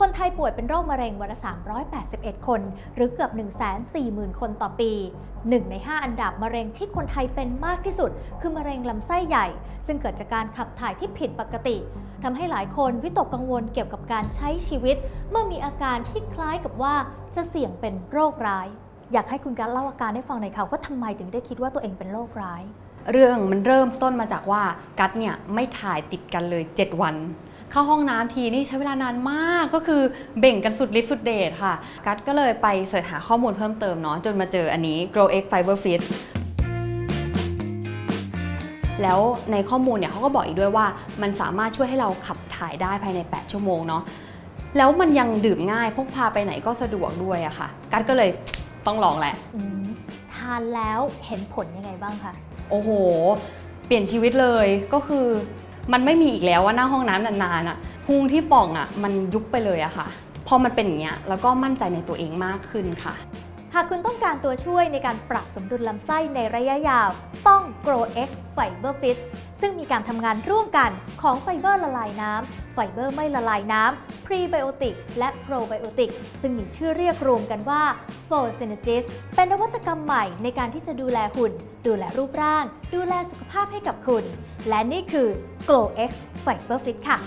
คนไทยป่วยเป็นโรคมะเร็งวันละ 381 คน หรือเกือบ 140,000 คนต่อปี 1 ใน 5 อันดับมะเร็งที่คนไทยเป็นมากที่สุด คือมะเร็งลำไส้ใหญ่ ซึ่งเกิดจากการขับถ่ายที่ผิดปกติทำให้หลายคนวิตกกังวลเกี่ยวกับการใช้ชีวิต เมื่อมีอาการที่คล้ายกับว่าจะเสี่ยงเป็นโรคร้าย อยากให้คุณกัสเล่าอาการให้ฟังหน่อยค่ะว่าทำไมถึงได้คิดว่าตัวเองเป็นโรคร้าย เรื่องมันเริ่มต้นมาจากว่ากัดเนี่ยไม่ถ่ายติดกันเลย 7 วัน เข้าห้องน้ำทีนี่ใช้เวลานานมากก็คือเบ่งกันสุดฤทธิ์สุดเดชค่ะ กัดก็เลยไปเสิร์ชหาข้อมูลเพิ่มเติมเนาะจนมาเจออันนี้ Grow X Fiber Fit แล้วในข้อมูลเนี่ยเขาก็บอกอีกด้วยว่ามันสามารถช่วยให้เราขับถ่ายได้ภายใน 8 ชั่วโมงเนาะแล้วมันยังดื่มง่ายพกพาไปไหนก็สะดวกด้วยอะค่ะ กัดก็เลยต้องลองแหละอืมทานแล้วเห็นผลยังไงบ้างคะโอ้โห เปลี่ยนชีวิตเลยก็คือ มันไม่มีอีกแล้วว่าหน้าห้องน้ำนานๆอะพุงที่ป่องอะมันยุบไปเลยอะค่ะพอมันเป็นอย่างเงี้ยแล้วก็มั่นใจในตัวเองมากขึ้นค่ะ หากคุณต้องการตัวช่วยในการปรับสมดุลลำไส้ในระยะยาว ต้อง Grow X Fiber Fit ซึ่งมีการทำงานร่วมกันของไฟเบอร์ละลายน้ำไฟเบอร์ไม่ละลายน้ำ พรีไบโอติกและโปรไบโอติกซึ่งมีชื่อเรียกรวมกันว่าโฟเซนจิสเป็นนวัตกรรมใหม่ในการที่จะดูแลหุ่น ดูแลรูปร่าง ดูแลสุขภาพให้กับคุณ และนี่คือ Glow X Fiber Fit ค่ะ